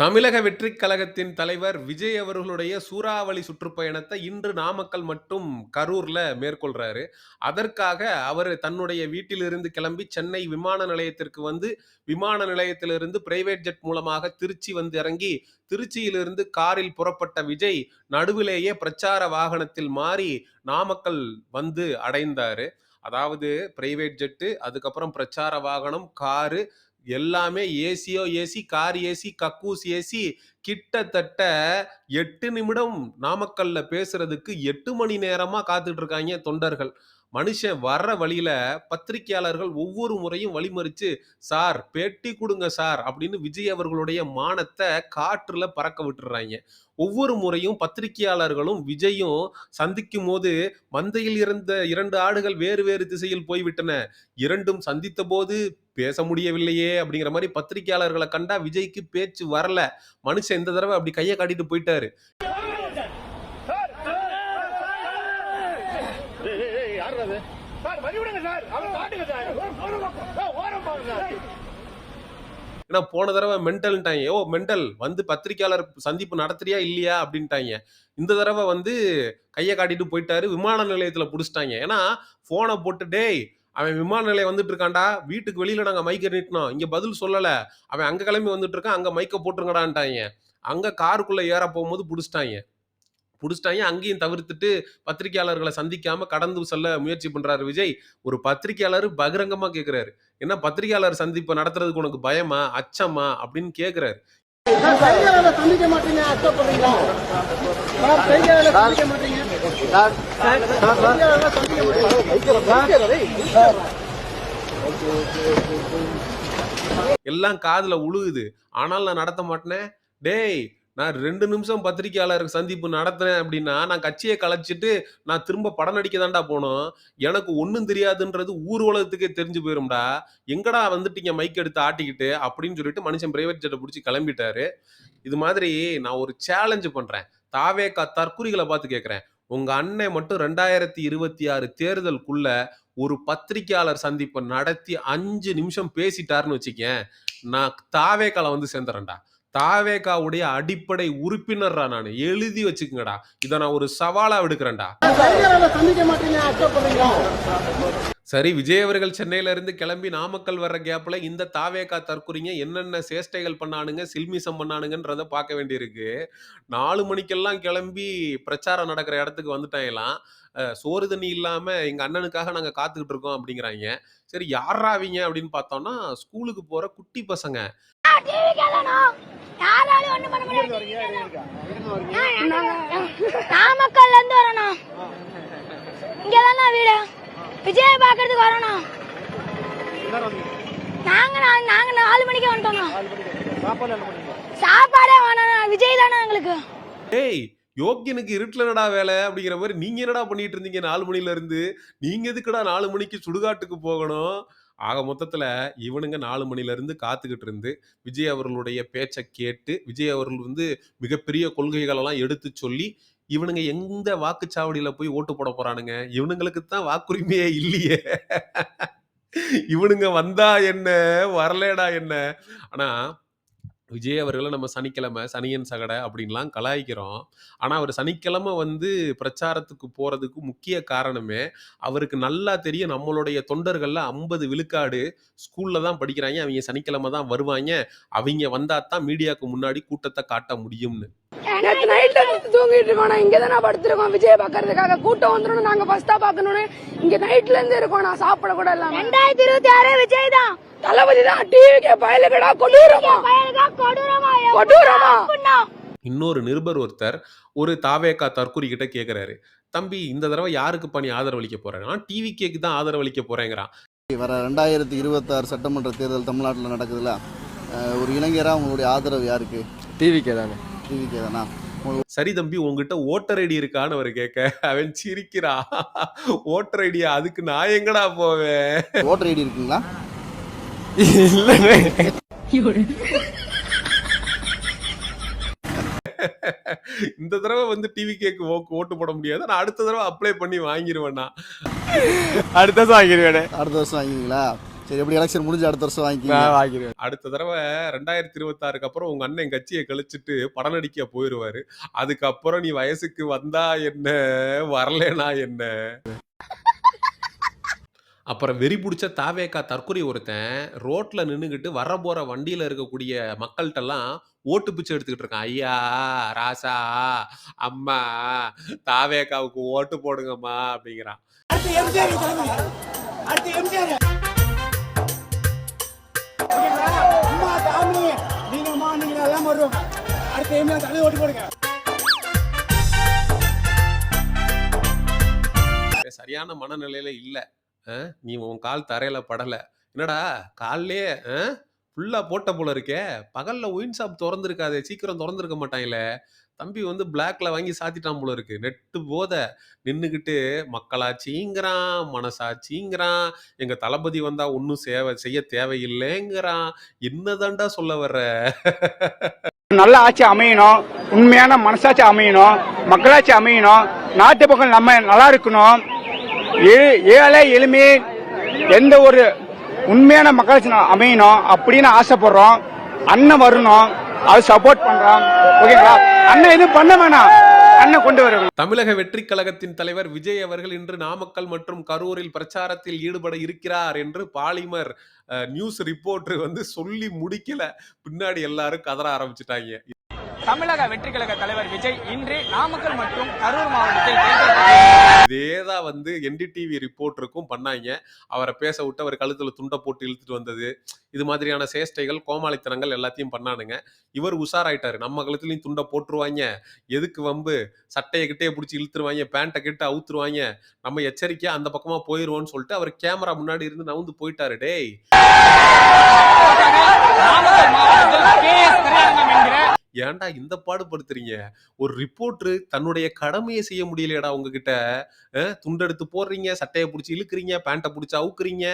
தமிழக வெற்றிக் கழகத்தின் தலைவர் விஜய் அவர்களுடைய சூறாவளி சுற்றுப்பயணத்தை இன்று நாமக்கல் மற்றும் கரூர்ல மேற்கொள்றாரு. அதற்காக அவர் தன்னுடைய வீட்டிலிருந்து கிளம்பி சென்னை விமான நிலையத்திற்கு வந்து, விமான நிலையத்திலிருந்து பிரைவேட் ஜெட் மூலமாக திருச்சி வந்து இறங்கி, திருச்சியிலிருந்து காரில் புறப்பட்ட விஜய், நடுவிலேயே பிரச்சார வாகனத்தில் மாறி நாமக்கல் வந்து அடைந்தாரு. அதாவது பிரைவேட் ஜெட்டு, அதுக்கப்புறம் பிரச்சார வாகனம், காரு எல்லாமே ஏசியோ ஏசி, கார் ஏசி, கக்கூஸ் ஏசி கிட்டத்தட்ட எட்டு நிமிடம் நாமக்கல்ல பேசுறதுக்கு எட்டு மணி நேரமா காத்துட்டு இருக்காங்க தொண்டர்கள். மனுஷன் வர்ற வழியில பத்திரிக்கையாளர்கள் ஒவ்வொரு முறையும் வழிமறிச்சு, "சார் பேட்டி கொடுங்க சார்" அப்படின்னு விஜய் அவர்களுடைய மானத்தை காற்றுல பறக்க விட்டுறாங்க ஒவ்வொரு முறையும் பத்திரிக்கையாளர்களும், விஜயும் சந்திக்கும் போது "மந்தையில் இருந்த இரண்டு ஆடுகள் வேறு வேறு திசையில் போய்விட்டன. இரண்டும் சந்தித்தபோது பேச முடியவில்லையே" அப்படிங்கிற மாதிரி பத்திரிகையாளர்களை கண்டா விஜய்க்கு பேச்சு வரல. மனுஷன் இந்த தடவை அப்படி கையை காட்டிட்டு போயிட்டாரு. ஏய், அது? சார் வழிவிடுங்க சார் அவன் காட்டுங்க சார் ஓரம் பாருங்க சார் ஏன்னா போன தடவை மென்டல்ன்ட்டாய்ங்க. "ஓ மெண்டல் வந்து பத்திரிக்கையாளர் சந்திப்பு நடத்துறியா இல்லையா?" அப்படின்ட்டாங்க இந்த தடவை வந்து கையை காட்டிட்டு போயிட்டாரு. விமான நிலையத்தில் பிடிச்சிட்டாங்க ஏன்னா ஃபோனை போட்டு, "டேய் அவன் விமான நிலையம் வந்துட்டு இருக்காண்டா வீட்டுக்கு வெளியில நாங்கள் மைக்க நீட்டுனோம். இங்கே பதில் சொல்லலை அவன் அங்கே கிளம்பி வந்துட்டு இருக்கான். அங்கே மைக்க போட்டுருங்கடான்ட்டாங்க அங்கே காருக்குள்ளே ஏற போகும்போது பிடிச்சிட்டாங்க புடிச்சுட்டாய்ங்க. அங்கேயும் தவிர்த்துட்டு பத்திரிக்கையாளர்கள சந்திக்காம கடந்து செல்ல முயற்சி பண்றாரு விஜய். ஒரு பத்திரிக்கையாளர் பகிரங்கமா கேட்கிறாரு. "என்ன பத்திரிக்கையாளர் சந்திப்ப நடத்துறதுக்கு உனக்கு பயமா? அச்சமா?" அப்படின்னு கேட்கிறாரு. எல்லாம் காதுல உழுகுது. ஆனாலும் நான் நடத்த மாட்டேனே. டேய் நான் ரெண்டு நிமிஷம் பத்திரிக்கையாளர் சந்திப்பு நடத்துறேன் அப்படின்னா, நான் கட்சியை கலைச்சிட்டு நான் திரும்ப படம் நடிக்க தான்டா போனோம். எனக்கு ஒன்றும் தெரியாதுன்றது ஊர் உலகத்துக்கே தெரிஞ்சு போயிரும்டா. எங்கடா வந்துட்டீங்க மைக் எடுத்து ஆட்டிக்கிட்டு அப்படின்னு சொல்லிட்டு மனுஷன் பிரைவேட் ஜெட்டை பிடிச்சி கிளம்பிட்டாரு. இது மாதிரி நான் ஒரு சேலஞ்சு பண்ணுறேன் தாவே தாவேகா தற்குறிகளை பார்த்து கேட்குறேன் உங்கள் அண்ணன் மட்டும் 2026 தேர்தலுக்குள்ள ஒரு பத்திரிக்கையாளர் சந்திப்பை நடத்தி அஞ்சு நிமிஷம் பேசிட்டாருன்னு வச்சுக்கேன். நான் தாவேகால வந்து சேர்ந்துறேன்டா. தாவேகாவுடைய அடிப்படை உறுப்பினர்ரா நான் எழுதி வச்சுக்கங்கடா. இதை நான் ஒரு சவாலா விடுக்கிறேன்டா. சரி விஜய் அவர்கள் சென்னையில இருந்து கிளம்பி நாமக்கல் வர்ற கேப்ல இந்த தாவேகா தற்குறிங்க என்னென்ன சேஷ்டைகள் பண்ணானுங்க, சில்மிசம் பண்ணானுங்கன்றத பார்க்க வேண்டியிருக்கு. நாலு மணிக்கெல்லாம் கிளம்பி பிரச்சாரம் நடக்கிற இடத்துக்கு வந்துட்டாங்களாம். சோறு தண்ணி இல்லாம எங்க அண்ணனுக்காக நாங்க காத்துக்கிட்டு இருக்கோம் அப்படிங்கிறாங்க சரி யாராவீங்க அப்படின்னு பார்த்தோம்னா, ஸ்கூலுக்கு போற குட்டி பசங்க. யாராலும் பண்ண முடியாது. நாமக்கல்ல இருந்து வரணும் இங்கதான் வீடு. விஜய பாக்குறதுக்கு வரணும் நாங்க நாங்க நாலு மணிக்கு வந்துட்டோம் சாப்பாடே வேணாம் விஜய் தானே எங்களுக்கு. டேய் யோக்கியனுக்கு இருட்டுல என்னடா வேலை அப்படிங்கிற மாதிரி நீங்க என்னடா பண்ணிட்டு இருந்தீங்க 4 மணில இருந்து? நீங்க எதுக்குடா 4 மணிக்கு சுடுகாட்டுக்கு போகணும்? ஆக மொத்தத்தில் இவனுங்க நாலு மணில இருந்து காத்துக்கிட்டு இருந்து, விஜய் அவர்களுடைய பேச்சை கேட்டு, விஜய் அவர்கள் வந்து மிகப்பெரிய கொள்கைகளெல்லாம் எடுத்து சொல்லி, இவனுங்க எந்த வாக்குச்சாவடியில போய் ஓட்டு போட போறானுங்க? இவனுங்களுக்கு தான் வாக்குரிமையே இல்லையே. இவனுங்க வந்தா என்ன? வரலேடா என்ன? ஆனா விஜய் அவர்கள நம்ம சனிக்கிழமை, சனியன் சகட அப்படின்லாம் கலாய்க்கிறோம். ஆனா அவரு சனிக்கிழமை வந்து பிரச்சாரத்துக்கு போறதுக்கு முக்கிய காரணமே, அவருக்கு நல்லா தெரியும் நம்மளுடைய தொண்டர்கள்ல 50 விழுக்காடு ஸ்கூல்ல தான் படிக்கிறாய்ங்க. அவிங்க சனிக்கிழமை தான் வருவாய்ங்க. அவிங்க வந்தா தான் மீடியாக்கு முன்னாடி கூட்டத்த காட்ட முடியும்னு. நேத்து நைட்ல இருந்து தூங்கிட்டு இருக்கோம் நான் இங்க தான் படுத்திருக்கோம் விஜய் பாக்குறதுக்காக கூட்டம் வந்துடும் நாங்க ஃபர்ஸ்டா பாக்கணும்னு இங்க நைட்ல இருந்து இருக்கோம் நான் சாப்பிட கூட இல்லாம ரெண்டாயிரத்தி இருபத்தி ஆறு விஜய் தான் தளபதி தான் டிவிக்கு பயலுகடா கொடூரமா கொடூரமா? இன்னொரு நிருபர் ஒருத்தர் ஒரு தாவேகா தற்குறி கிட்ட கேட்கிறாரு. "தம்பி இந்த தடவ யாருக்குப்பா நீ ஆதரவளிக்க போற?" "நான் டிவிகேக்கு தான் ஆதரவளிக்க போறேங்கிறான்." வர ரெண்டாயிரத்தி இருபத்தாறு சட்டமன்ற தேர்தல் தமிழ்நாட்டில் நடக்குதுல்ல அஹ் ஒரு இளைஞராக உங்களுடைய ஆதரவு யாருக்கு டிவிக்கே தானே டிவிக்கே தானா சரி தம்பி உன்கிட்ட ஓட்டர் ஐடி இருக்கான்னு அவர் கேட்க அவன் சிரிக்கிறான் ஓட்டர் ஐடியா அதுக்கு நான் எங்கடா போவேன் ஓட்டர் ஐடி இருக்குங்களா இந்த தடவை வந்து டிவி கேக்கு ஓட்டு போட முடியாது. நான் அடுத்த தடவை அப்ளை பண்ணி வாங்கிருவேண்ணா. அடுத்த வாங்கிடுவேனே அடுத்த வருஷம் வாங்குவீங்களா சரி எப்படி எலெக்ஷன் முடிஞ்சு அடுத்த வருஷம் வாங்கிக்கிங்க நான் வாங்கிடுவேன் அடுத்த தடவை ரெண்டாயிரத்தி இருபத்தாறுக்கு அப்புறம் உங்க அண்ணன் கட்சியை கழிச்சிட்டு படம் நடிக்க போயிருவாரு. அதுக்கப்புறம் நீ வயசுக்கு வந்தா என்ன வரலனா என்ன? அப்புறம் வெறி பிடிச்ச தாவேக்கா தற்கொலை ஒருத்தன் ரோட்ல நின்னுகிட்டு வர போற வண்டியில இருக்கக்கூடிய மக்கள்கிட்டலாம் ஓட்டு பிச்சை எடுத்துக்கிட்டு இருக்கான். ஐயா ராசா அம்மா தாவேக்காவுக்கு ஓட்டு போடுங்கம்மா அப்படிங்கிறான். அடுத்து எம்ஜிஆர் எல்லாம் ஓட்டு போடுங்க. சரியான மனநிலையில இல்ல. நீ உன் கால் தரையில படலை. என்னடா கால்லே ஃபுல்லா போட்ட போல இருக்கே. பகல்ல ஒயின் ஷாப் திறந்துருக்காதே. சீக்கிரம் திறந்துருக்க மாட்டாங்களே. தம்பி வந்து பிளாக்ல வாங்கி சாத்திட்டான் போல இருக்கு. நெட்டு போத. நின்றுக்கிட்டு மக்களாச்சிங்கிறான் மனசாட்சிங்கிறான் எங்க தளபதி வந்தா ஒன்றும் சேவை செய்ய தேவையில்லைங்கிறான். என்னதான்டா சொல்ல வர்ற? நல்ல ஆட்சி அமையணும். உண்மையான மனசாட்சி அமையணும். மக்களாட்சி அமையணும். நாட்டு பக்கம் நம்ம நல்லா இருக்கணும். ஏழை எளிமை எந்த ஒரு உண்மையான மக்களாட்சி அமையணும் அப்படின்னு ஆசைப்படுறோம். அண்ணன் வரணும். அது சப்போர்ட் பண்றோம். ஓகேங்களா? அண்ணன் எதுவும் பண்ண வேணாம். தமிழக வெற்றி கழகத்தின் தலைவர் விஜய் அவர்கள் இன்று நாமக்கல் மற்றும் கரூரில் பிரச்சாரத்தில் ஈடுபட இருக்கிறார் என்று பாலிமர் அஹ், நியூஸ் ரிப்போர்ட் வந்து சொல்லி முடிக்கல. பின்னாடி எல்லாரும் கதற ஆரம்பிச்சிட்டாங்க. தமிழக வெற்றி கழக தலைவர் விஜய் இன்று நாமக்கல் மற்றும் கரூர் மாவட்டத்தில் இதேதான் வந்து என்டிடிவி ரிப்போர்ட்டருக்கும் பண்ணாங்க. அவரை பேச விட்டு அவர் கழுத்துல துண்டை போட்டு இழுத்துட்டு வந்தது. இது மாதிரியான சேஷ்டைகள் கோமாளித்தனங்கள் எல்லாத்தையும் பண்ணானுங்க. இவர் உஷாராயிட்டாரு. நம்ம கழுத்துலயும் துண்டை போட்டுருவாங்க. எதுக்கு வம்பு? சட்டையை கிட்டே பிடிச்சி இழுத்துருவாங்க. பேண்ட்டை கிட்ட அவுத்துருவாங்க. நம்ம எச்சரிக்கையா அந்த பக்கமா போயிருவோம்னு சொல்லிட்டு அவர் கேமரா முன்னாடி இருந்து நவுந்து போயிட்டாரு. டேய். ஏன்டா இந்த பாடுபடுத்துறீங்க? ஒரு ரிப்போர்ட்ரு தன்னுடைய கடமையை செய்ய முடியலையடா உங்ககிட்ட. துண்டெடுத்து போடுறீங்க சட்டையை பிடிச்சி இழுக்கிறீங்க பேண்ட்டை பிடிச்சி அவுக்குறீங்க.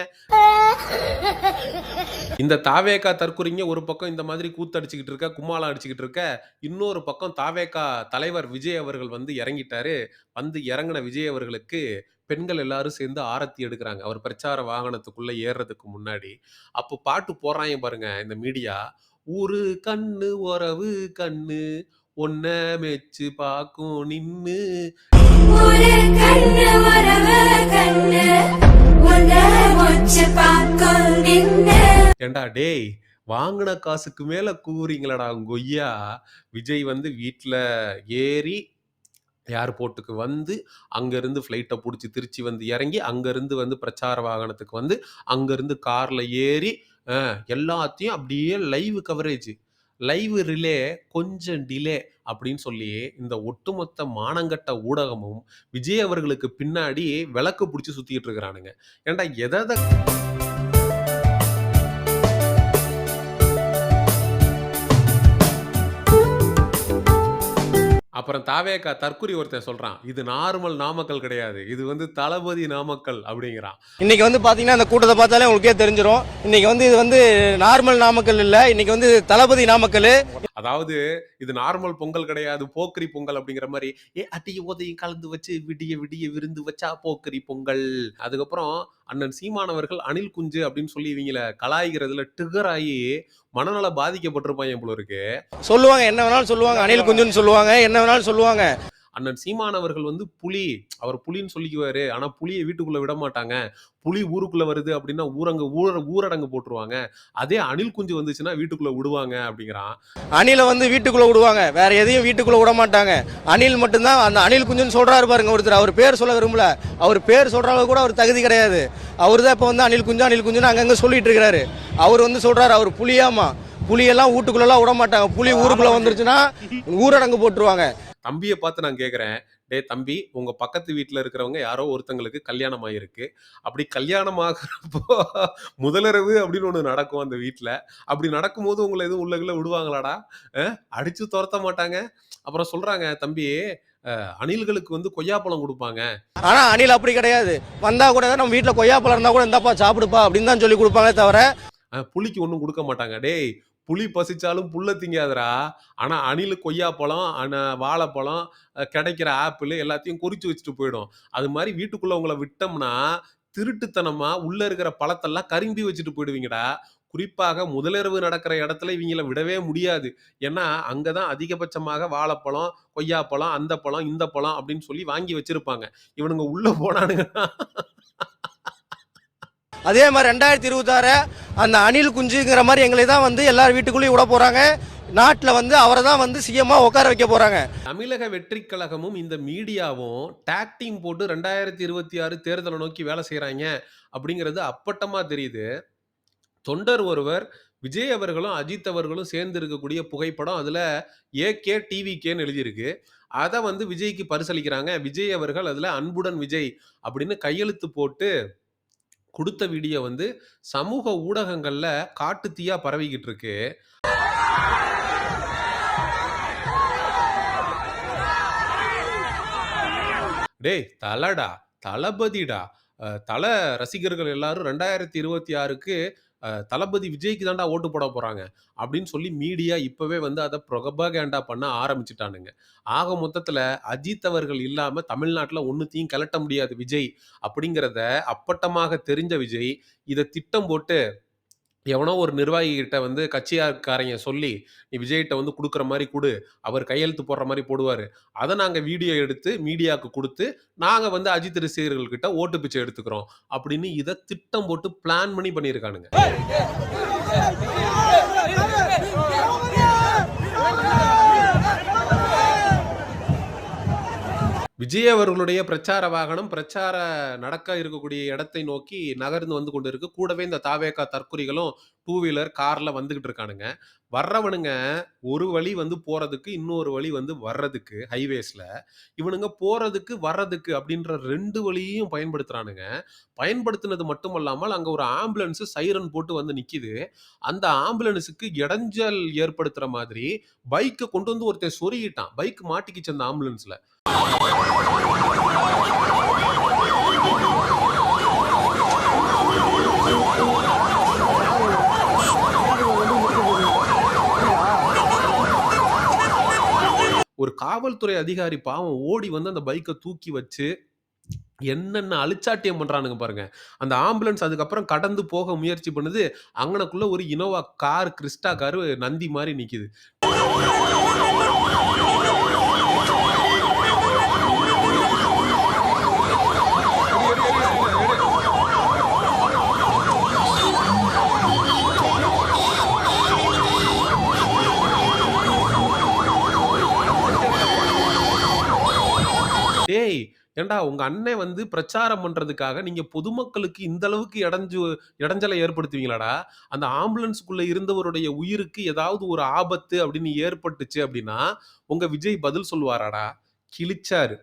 இந்த தாவேக்கா தற்குறீங்க ஒரு பக்கம் இந்த மாதிரி கூத்தடிச்சுக்கிட்டு இருக்க கும்மாளம் அடிச்சுக்கிட்டு இருக்க இன்னொரு பக்கம் தாவேக்கா தலைவர் விஜய் அவர்கள் வந்து இறங்கிட்டாரு. வந்து இறங்கின விஜய் அவர்களுக்கு பெண்கள் எல்லாரும் சேர்ந்து ஆரத்தி எடுக்கிறாங்க. அவர் பிரச்சார வாகனத்துக்குள்ள ஏறுறதுக்கு முன்னாடி. அப்போ பாட்டு போடுறாங்க பாருங்க இந்த மீடியா. ஒரு கண்ணு உறவு கண்ணு ஒன்ன மெச்சு பாக்கும் நின்னு. ஏண்டா டேய் வாங்கின காசுக்கு மேல கூறீங்களடா கொய்யா. விஜய் வந்து வீட்ல ஏறி ஏர்போர்ட்டுக்கு வந்து அங்கேருந்து ஃப்ளைட்டை பிடிச்சி திருச்சி வந்து இறங்கி அங்கேருந்து வந்து பிரச்சார வாகனத்துக்கு வந்து அங்கேருந்து காரில் ஏறி எல்லாத்தையும் அப்படியே லைவ் கவரேஜ் லைவ் ரிலே கொஞ்சம் டிலே அப்படின்னு சொல்லி இந்த ஒட்டுமொத்த மானங்கட்ட ஊடகமும் விஜய் அவர்களுக்கு பின்னாடி விளக்கு பிடிச்சி சுத்திட்டு இருக்கிறானுங்க. ஏன்டா எதை அப்புறம் தாவேக்கா தற்குறி ஒருத்தன் சொல்றான் இது நார்மல் நாமக்கல் கிடையாது இது வந்து தளபதி நாமக்கல் அப்படிங்கிறான். இன்னைக்கு வந்து பாத்தீங்கன்னா அந்த கூட்டத்தை பார்த்தாலே உங்களுக்கே தெரிஞ்சிரும். இன்னைக்கு வந்து இது வந்து நார்மல் நாமக்கல் இல்ல இன்னைக்கு வந்து தளபதி நாமக்கல். அதாவது இது நார்மல் பொங்கல் கிடையாது போக்கிரி பொங்கல் அப்படிங்கிற மாதிரி ஏ அட்டிய உதையும் கலந்து வச்சு விடிய விடிய விருந்து வச்சா போக்கிரி பொங்கல். அதுக்கப்புறம் அண்ணன் சீமானவர்கள் அணில் குஞ்சு அப்படின்னு சொல்லி இவங்கள கலாய்க்கிறதுல ட்ரிகர் ஆகி மனநல பாதிக்கப்பட்டிருப்பாங்க போல இருக்கு. சொல்லுவாங்க என்ன வேணாலும் சொல்லுவாங்க. அணில் குஞ்சுன்னு சொல்லுவாங்க என்ன வேணாலும் சொல்லுவாங்க. அண்ணன் சீமானவர்கள் வந்து புலி அவர் புலின்னு சொல்லிக்குவாரு. ஆனா புலியை வீட்டுக்குள்ள விட மாட்டாங்க புலி ஊருக்குள்ள வருது அப்படின்னா ஊரங்க ஊர ஊரடங்கு போட்டுருவாங்க. அதே அணில் குஞ்சு வந்துச்சுன்னா வீட்டுக்குள்ள விடுவாங்க அப்படிங்கிறான். அணிலை வந்து வீட்டுக்குள்ள விடுவாங்க. வேற எதையும் வீட்டுக்குள்ள விட மாட்டாங்க அணில் மட்டும்தான் அந்த அணில் குஞ்சுன்னு சொல்றாரு பாருங்க ஒருத்தர். அவர் பேர் சொல்ல விரும்பல. அவர் பேர் சொல்ற அளவுக்கு கூட அவர் தகுதி கிடையாது. அவர் தான் இப்போ வந்து அணில் குஞ்சு அணில் குஞ்சுன்னு அங்கங்க சொல்லிட்டு இருக்காரு. அவர் வந்து சொல்றாரு அவர் புலியாமா புலியெல்லாம் வீட்டுக்குள்ளலாம் விட மாட்டாங்க புலி ஊருக்குள்ள வந்துருச்சுன்னா ஊரடங்கு போட்டுருவாங்க. தம்பியை பார்த்து நான் கேட்குறேன் டே தம்பி உங்க பக்கத்து வீட்டில் இருக்கிறவங்க யாரோ ஒருத்தங்களுக்கு கல்யாணம் ஆகிருக்கு அப்படி கல்யாணம் ஆகுறப்போ முதலிரவு அப்படின்னு ஒன்று நடக்கும் அந்த வீட்டில் அப்படி நடக்கும்போது உங்களை எதுவும் உள்ளக்குள்ள விடுவாங்களாடா? அடிச்சு துரத்த மாட்டாங்க? அப்புறம் சொல்றாங்க தம்பி அணில்களுக்கு வந்து கொய்யாப்பழம் கொடுப்பாங்க. ஆனா அணில் அப்படி கிடையாது. வந்தா கூட நம்ம வீட்டுல கொய்யாப்பழம் இருந்தா கூட இந்தாப்பா சாப்பிடுப்பா அப்படின்னு தான் சொல்லி கொடுப்பாங்களே தவிர அஹ், புலிக்கு ஒன்றும் கொடுக்க மாட்டாங்க. டேய் புளி பசிச்சாலும் புல்ல திங்காதரா ஆனால் அணில் கொய்யாப்பழம் அன- வாழைப்பழம் கிடைக்கிற ஆப்பிள் எல்லாத்தையும் குறித்து வச்சுட்டு போயிடும். அது மாதிரி வீட்டுக்குள்ளே உங்களை விட்டோம்னா திருட்டுத்தனமாக உள்ளே இருக்கிற பழத்தெல்லாம் கரும்பி வச்சுட்டு போயிடுவீங்கடா. குறிப்பாக முதலிரவு நடக்கிற இடத்துல இவங்கள விடவே முடியாது. ஏன்னா அங்கே தான் அதிகபட்சமாக வாழைப்பழம் கொய்யாப்பழம் அந்த பழம் இந்த பழம் அப்படின்னு சொல்லி வாங்கி வச்சுருப்பாங்க. இவனுங்க உள்ளே போனானுங்கன்னா அதே மாதிரி ரெண்டாயிரத்தி இருபத்தாறு அந்த அணில் குஞ்சுங்கிற மாதிரி எங்களை தான் வந்து எல்லார் வீட்டுக்குள்ளேயும் விட போகிறாங்க நாட்டில் வந்து அவரை தான் வந்து சிஎம்மாக உட்கார வைக்க போகிறாங்க தமிழக வெற்றி கழகமும் இந்த மீடியாவும் டேக் டீம் போட்டு ரெண்டாயிரத்தி இருபத்தி ஆறு தேர்தலை நோக்கி வேலை செய்கிறாங்க அப்படிங்கிறது அப்பட்டமாக தெரியுது. தொண்டர் ஒருவர் விஜய் அவர்களும் அஜித் அவர்களும் சேர்ந்து இருக்கக்கூடிய புகைப்படம் அதில் ஏகே டிவிகேன்னு எழுதியிருக்கு. அதை வந்து விஜய்க்கு பரிசளிக்கிறாங்க. விஜய் அவர்கள் அதில் அன்புடன் விஜய் அப்படின்னு கையெழுத்து போட்டு கொடுத்த வீடியோ வந்து சமூக ஊடகங்களில் காட்டு தீயா பரவிக்கிட்டு இருக்கு டேய் தலடா தளபதிடா. தல ரசிகர்கள் எல்லாரும் ரெண்டாயிரத்தி இருபத்தி ஆறுக்கு தளபதி விஜய்க்கு தாண்டா ஓட்டு போட போகிறாங்க அப்படின்னு சொல்லி மீடியா இப்போவே வந்து அதை ப்ரொபகேண்டா பண்ண ஆரம்பிச்சிட்டானுங்க. ஆக மொத்தத்தில் அஜித் அவர்கள் இல்லாமல் தமிழ்நாட்டில் ஒன்றுத்தையும் கலட்ட முடியாது விஜய். அப்படிங்கிறத அப்பட்டமாக தெரிஞ்ச விஜய் இதை திட்டம் போட்டு எவனோ ஒரு நிர்வாகிகிட்ட வந்து கட்சியாக்காரங்க சொல்லி நீ விஜய்கிட்ட வந்து கொடுக்குற மாதிரி கொடு அவர் கையெழுத்து போடுற மாதிரி போடுவார் அதை நாங்கள் வீடியோ எடுத்து மீடியாவுக்கு கொடுத்து நாங்கள் வந்து அஜித் ரசிகர்கள்கிட்ட ஓட்டு பிச்சை எடுத்துக்கிறோம் அப்படின்னு இதை திட்டம் போட்டு பிளான் பண்ணி பண்ணியிருக்கானுங்க விஜய் அவர்களுடைய பிரச்சார வாகனம் பிரச்சார நடக்க இருக்கக்கூடிய இடத்தை நோக்கி நகர்ந்து வந்து கொண்டு இருக்கு கூடவே இந்த தாவேக்கா தற்குறிகளும் டூ வீலர் கார்ல வந்துகிட்டு இருக்கானுங்க. வர்றவனுங்க ஒரு வழி வந்து போறதுக்கு இன்னொரு வழி வந்து வர்றதுக்கு ஹைவேஸ்ல இவனுங்க போறதுக்கு வர்றதுக்கு அப்படின்ற ரெண்டு வழியையும் பயன்படுத்துறானுங்க. பயன்படுத்தினது மட்டுமல்லாமல் அங்க ஒரு ஆம்புலன்ஸ் சைரன் போட்டு வந்து நிக்குது. அந்த ஆம்புலன்ஸுக்கு இடைஞ்சல் ஏற்படுத்துற மாதிரி பைக்கை கொண்டு வந்து ஒருத்தன் சொருகிட்டான். பைக் மாட்டிக்கிச்சு அந்த ஆம்புலன்ஸ்ல. ஒரு காவல்துறை அதிகாரி பாவம் ஓடி வந்து அந்த பைக்கை தூக்கி வச்சு என்னென்ன அழிச்சாட்டியம் பண்ணுறானுங்க பாருங்க. அந்த ஆம்புலன்ஸ் அதுக்கப்புறம் கடந்து போக முயற்சி பண்ணுது. அங்கனக்குள்ள ஒரு Innova car Crysta car Nandi மாதிரி நிற்கிது ஏண்டா ஏன்டா உங்க அண்ணன் வந்து பிரச்சாரம் பண்றதுக்காக நீங்க பொதுமக்களுக்கு இந்த அளவுக்கு இடைஞ்சு இடைஞ்சலை ஏற்படுத்துவீங்களாடா? அந்த ஆம்புலன்ஸுக்குள்ள இருந்தவருடைய உயிருக்கு ஏதாவது ஒரு ஆபத்து அப்படின்னு ஏற்பட்டுச்சு அப்படின்னா உங்க விஜய் பதில் சொல்லுவாராடா? கிழிச்சாரு.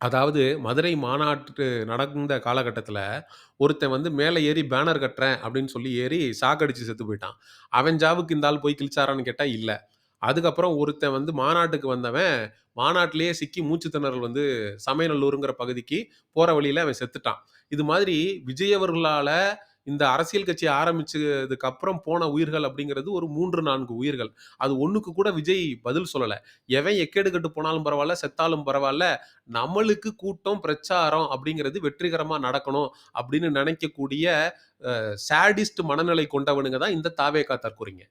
அதாவது மதுரை மாநாட்டு நடந்த காலகட்டத்தில் ஒருத்தன் வந்து மேலே ஏறி பேனர் கட்டுறேன் அப்படின்னு சொல்லி ஏறி சாக்கடிச்சு செத்து போயிட்டான். அவன் ஜாவுக்கு இந்த ஆள் போய் கிழிச்சாரான்னு கேட்டால் இல்லை. அதுக்கப்புறம் ஒருத்தன் வந்து மாநாட்டுக்கு வந்தவன் மாநாட்டிலேயே சிக்கி மூச்சு திணறல் வந்து சமயநல்லூருங்கிற பகுதிக்கு போகிற வழியில் அவன் செத்துட்டான். இது மாதிரி விஜய் இந்த அரசியல் கட்சி ஆரம்பிச்சதுக்கு அப்புறம் போன உயிர்கள் அப்படிங்கிறது ஒரு மூன்று நான்கு உயிர்கள். அது ஒண்ணுக்கு கூட விஜய் பதில் சொல்லல. எவன் எக்கேடு கட்டு போனாலும் பரவாயில்ல செத்தாலும் பரவாயில்ல நம்மளுக்கு கூட்டம் பிரச்சாரம் அப்படிங்கிறது வெற்றிகரமா நடக்கணும் அப்படின்னு நினைக்கக்கூடிய சேடிஸ்ட் மனநிலை கொண்டவனுங்க தான் இந்த தாவேக்கா தற்கூறிங்க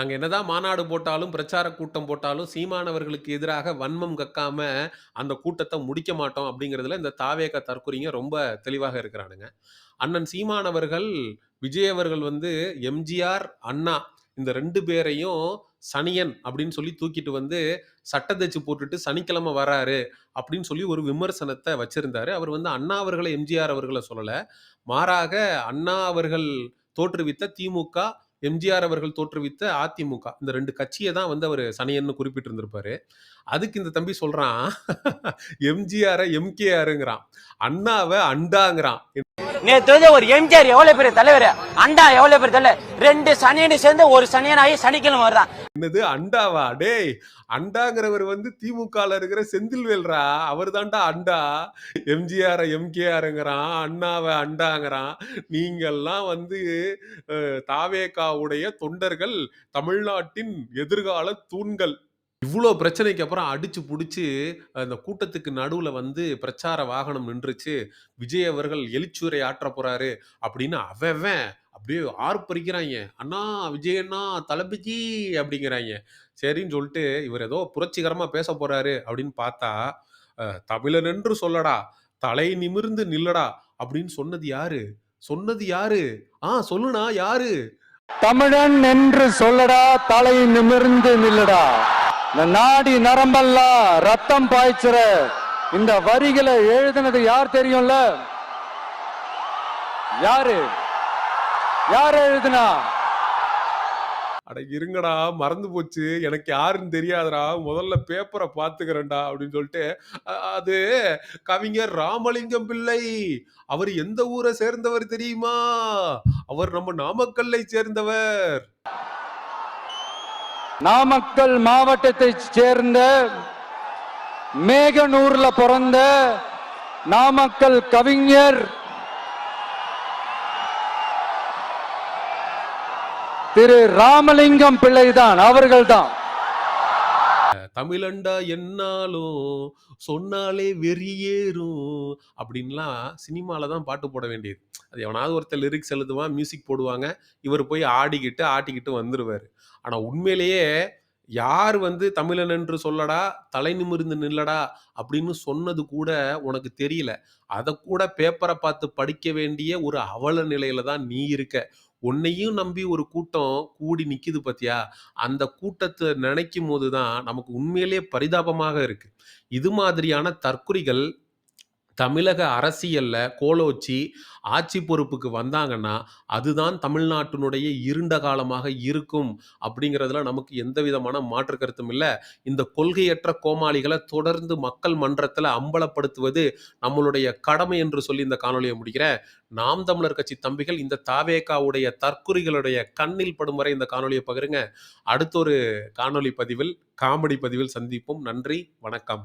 நாங்கள் என்னதான் மாநாடு போட்டாலும் பிரச்சார கூட்டம் போட்டாலும் சீமானவர்களுக்கு எதிராக வன்மம் கக்காம அந்த கூட்டத்தை முடிக்க மாட்டோம் அப்படிங்கிறதுல இந்த தாவேக தற்கொலைங்க ரொம்ப தெளிவாக இருக்கிறானுங்க. அண்ணன் சீமானவர்கள் விஜய் அவர்கள் வந்து எம்ஜிஆர் அண்ணா இந்த ரெண்டு பேரையும் சனியன் அப்படின்னு சொல்லி தூக்கிட்டு வந்து சட்டை தச்சு போட்டுட்டு சனிக்கிழமை வராரு அப்படின்னு சொல்லி ஒரு விமர்சனத்தை வச்சிருந்தாரு. அவர் வந்து அண்ணா அவர்களை எம்ஜிஆர் அவர்களை சொல்லலை. மாறாக அண்ணா அவர்கள் தோற்றுவித்த திமுக எம்ஜிஆர் அவர்கள் தோற்றுவித்த அதிமுக. இந்த ரெண்டு கட்சியை தான் வந்து அவர் சனையன்னு குறிப்பிட்டிருந்திருப்பாரு. அதுக்கு இந்த தம்பி சொல்றான் எம்ஜிஆரை எம்கேஆருங்கிறான். அண்ணாவை அண்டாங்கிறான். நேற்று வந்து ஒரு எம்ஜிஆர் எவ்வளவு பெரிய தலைவர்? அண்டா எவ்வளவு பெரிய தலைவர்? ரெண்டு சனியனு சேர்ந்து ஒரு சனியன் ஆகி சனிக்கிழமை வர்றான் என்னது அண்டாவா? டேய் அண்டாங்கிறவர் வந்து திமுகல இருக்கிற செந்தில்வேல்ரா. அவர் தான்டா அண்டா. எம்ஜிஆர் எம்கேஆருங்கிறான் அண்ணாவை அண்டாங்கிறான். நீங்கள்லாம் வந்து தாவேகாவுடைய தொண்டர்கள் தமிழ்நாட்டின் எதிர்கால தூண்கள். இவ்வளோ பிரச்சனைக்கு அப்புறம் அடிச்சு புடிச்சு அந்த கூட்டத்துக்கு நடுவுல வந்து பிரச்சார வாகனம் நின்றுச்சு. விஜய் அவர்கள் எழுச்சியுரை ஆற்றப் போறாரு அப்படின்னு அவன் அவன் அப்படியே ஆர்ப்பரிக்கிறாய்ங்க. "அண்ணா, விஜய் அண்ணா, தளபதி" அப்படிங்கிறாய்ங்க. சரின்னு சொல்லிட்டு இவர் ஏதோ புரட்சிகரமா பேசப் போறாரு அப்படின்னு பார்த்தா, அ "தமிழன் என்று சொல்லடா, தலை நிமிர்ந்து நில்லடா" அப்படின்னு சொன்னது யாரு? சொன்னது யாரு? ஆ சொல்லுண்ணா யாரு? தமிழன் என்று சொல்லடா தலை நிமிர்ந்து நில்லடா இந்த நாடி நரம்பெல்லாம் ரத்தம் பாய்ச்சற இந்த வரிகளை எழுதினது யார் தெரியும்ல யாரு யார் எழுதுனா அட இருங்கடா மறந்து போச்சு. எனக்கு யாருன்னு தெரியாதுடா. முதல்ல பேப்பரை பார்த்துக்கிறேன்டா அப்படின்னு சொல்லிட்டு, அது கவிஞர் ராமலிங்கம் பிள்ளை. அவர் எந்த ஊரை சேர்ந்தவர் தெரியுமா? அவர் நம்ம நாமக்கல்லை சேர்ந்தவர். நாமக்கல் மாவட்டத்தை சேர்ந்த மேகனூர்ல பிறந்த நாமக்கல் கவிஞர் திரு ராமலிங்கம் பிள்ளைதான் அவர்கள்தான். தமிழண்டா என்னாலும் சொன்னாலே வெறியேறும் அப்படின்லாம் சினிமாவில் தான் பாட்டு போட வேண்டியது. அது எவனாவது ஒருத்தர் லிரிக்ஸ் எழுதுவான், மியூசிக் போடுவாங்க. இவர் போய் ஆடிக்கிட்டு, ஆட்டிக்கிட்டு வந்துடுவார் ஆனால் உண்மையிலேயே யார் வந்து "தமிழன் என்று சொல்லடா, தலை நிமிர்ந்து நில்லடா" அப்படின்னு சொன்னது கூட உனக்கு தெரியல. அதை கூட பேப்பரை பார்த்து படிக்க வேண்டிய ஒரு அவல நிலையில தான் நீ இருக்க. உன்னையும் நம்பி ஒரு கூட்டம் கூடி நிற்கிது பார்த்தியா அந்த கூட்டத்தை நினைக்கும் போது தான் நமக்கு உண்மையிலேயே பரிதாபமாக இருக்குது இது மாதிரியான தற்குறிகள் தமிழக அரசியலில் கோலோச்சி ஆட்சி பொறுப்புக்கு வந்தாங்கன்னா, அதுதான் தமிழ்நாட்டினுடைய இருண்ட காலமாக இருக்கும் அப்படிங்கிறதுல நமக்கு எந்த விதமான மாற்று கருத்தும் இல்லை இந்த கொள்கையற்ற கோமாளிகளை தொடர்ந்து மக்கள் மன்றத்தில் அம்பலப்படுத்துவது நம்மளுடைய கடமை என்று சொல்லி இந்த காணொலியை முடிக்கிறேன். நாம் தமிழர் கட்சி தம்பிகள் இந்த தாவேகாவுடைய தற்குறிகளுடைய கண்ணில் படும் வரை இந்த காணொலியை பகிருங்க. அடுத்த ஒரு காணொலி பதிவில், காமெடி பதிவில் சந்திப்போம். நன்றி, வணக்கம்.